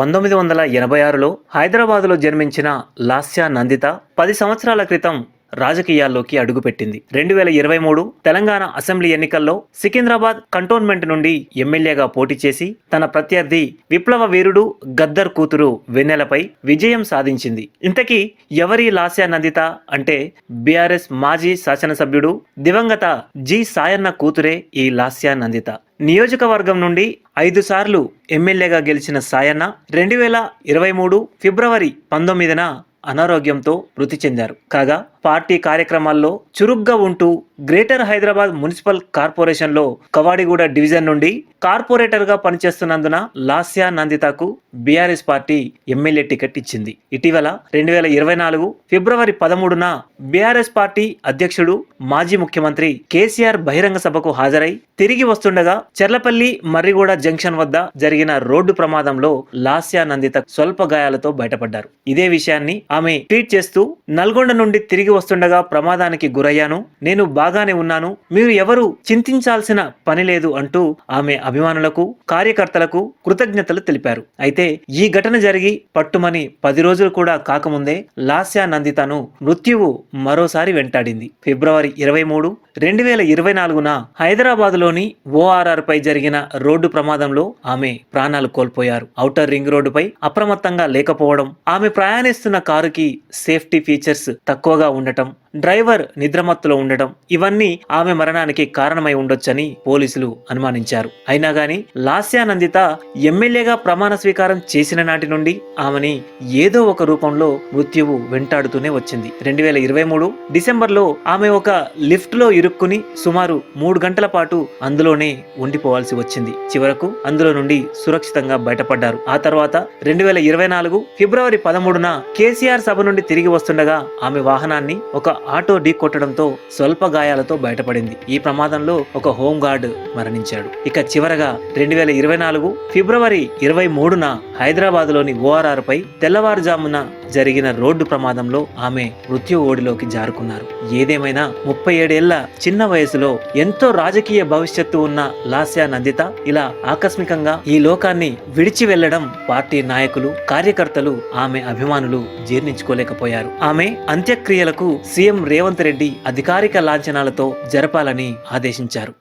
పంతొమ్మిది వందల ఎనభై ఆరులో హైదరాబాదులో జన్మించిన లాస్యా నందిత పది సంవత్సరాల క్రితం రాజకీయాల్లోకి అడుగుపెట్టింది. రెండు వేల ఇరవై మూడు తెలంగాణ అసెంబ్లీ ఎన్నికల్లో సికింద్రాబాద్ కంటోన్మెంట్ నుండి ఎమ్మెల్యేగా పోటీ చేసి తన ప్రత్యర్థి విప్లవ వీరుడు గద్దర్ కూతురు వెన్నెలపై విజయం సాధించింది. ఇంతకీ ఎవరి లాస్యా నందిత అంటే బీఆర్ఎస్ మాజీ శాసనసభ్యుడు దివంగత జి సాయన్న కూతురే ఈ లాస్యా నందిత. నియోజకవర్గం నుండి ఐదు సార్లు ఎమ్మెల్యేగా గెలిచిన సాయన్న రెండు వేల ఇరవై మూడు ఫిబ్రవరి పంతొమ్మిదిన అనారోగ్యంతో మృతి చెందారు. కాగా పార్టీ కార్యక్రమాల్లో చురుగ్గా ఉంటూ గ్రేటర్ హైదరాబాద్ మున్సిపల్ కార్పొరేషన్లో కవాడిగూడ డివిజన్ నుండి కార్పొరేటర్గా పనిచేస్తున్నందున లాస్యా నందితకు బీఆర్ఎస్ పార్టీ ఎమ్మెల్యే టికెట్ ఇచ్చింది. ఇటీవల రెండు వేల ఇరవై నాలుగు ఫిబ్రవరి పదమూడున బీఆర్ఎస్ పార్టీ అధ్యక్షుడు మాజీ ముఖ్యమంత్రి కేసీఆర్ బహిరంగ సభకు హాజరై తిరిగి వస్తుండగా చెర్లపల్లి మర్రిగూడ జంక్షన్ వద్ద జరిగిన రోడ్డు ప్రమాదంలో లాస్యా నందిత స్వల్ప గాయాలతో బయటపడ్డారు. ఇదే విషయాన్ని ఆమె ట్వీట్ చేస్తూ నల్గొండ నుండి తిరిగి వస్తుండగా ప్రమాదానికి గురయ్యాను. నేను బాగానే ఉన్నాను. మీరు ఎవరు? చింతించాల్సిన పని లేదు అంటూ ఆమె అభిమానులకు కార్యకర్తలకు కృతజ్ఞతలు తెలిపారు. అయితే ఈ ఘటన జరిగి పట్టుమని పది రోజులు కూడా కాకముందే లాస్యా నందితను మృత్యువు మరోసారి వెంటాడింది. ఫిబ్రవరి ఇరవై మూడు రెండు వేల ఇరవై నాలుగున హైదరాబాద్లోని ఓఆర్ఆర్పై జరిగిన రోడ్డు ప్రమాదంలో ఆమె ప్రాణాలు కోల్పోయారు. ఔటర్ రింగ్ రోడ్డుపై అప్రమత్తంగా లేకపోవడం ఆమె ప్రయాణిస్తున్న కారుకి సేఫ్టీ ఫీచర్స్ తక్కువగా ఉండటం డ్రైవర్ నిద్రమత్తులో ఉండటం ఇవన్నీ ఆమె మరణానికి కారణమై ఉండొచ్చని పోలీసులు అనుమానించారు. అయినా గాని లాస్యా నందిత ఎమ్మెల్యేగా ప్రమాణ స్వీకారం చేసిన నాటి నుండి ఆమెని ఏదో ఒక రూపంలో మృత్యువు వెంటాడుతూనే వచ్చింది. రెండు వేల ఇరవై మూడు డిసెంబర్లో ఆమె ఒక లిఫ్ట్లో ఇరుక్కుని సుమారు మూడు గంటల పాటు అందులోనే ఉండిపోవాల్సి వచ్చింది. చివరకు అందులో నుండి సురక్షితంగా బయటపడ్డారు. ఆ తర్వాత రెండు వేల ఇరవై నాలుగు ఫిబ్రవరి పదమూడున కేసీఆర్ సభ నుండి తిరిగి వస్తుండగా ఆమె వాహనాన్ని ఒక ఆటో ఢీ కొట్టడంతో స్వల్ప గాయాలతో బయటపడింది. ఈ ప్రమాదంలో ఒక హోం గార్డ్ మరణించాడు. ఇక చివరగా రెండు వేల ఇరవై నాలుగు ఫిబ్రవరి ఇరవై మూడున హైదరాబాద్లోని ఓఆర్ఆర్ పై తెల్లవారుజామున జరిగిన రోడ్డు ప్రమాదంలో ఆమె మృత్యు ఓడిలోకి జారుకున్నారు. ఏదేమైనా ముప్పై ఏడేళ్ళ చిన్న వయసులో ఎంతో రాజకీయ భవిష్యత్తు ఉన్న లాస్యా నందిత ఇలా ఆకస్మికంగా ఈ లోకాన్ని విడిచి వెళ్ళడం పార్టీ నాయకులు కార్యకర్తలు ఆమె అభిమానులు జీర్ణించుకోలేకపోయారు. ఆమె అంత్యక్రియలకు సీఎం రేవంత్ రెడ్డి అధికారిక లాంఛనాలతో జరపాలని ఆదేశించారు.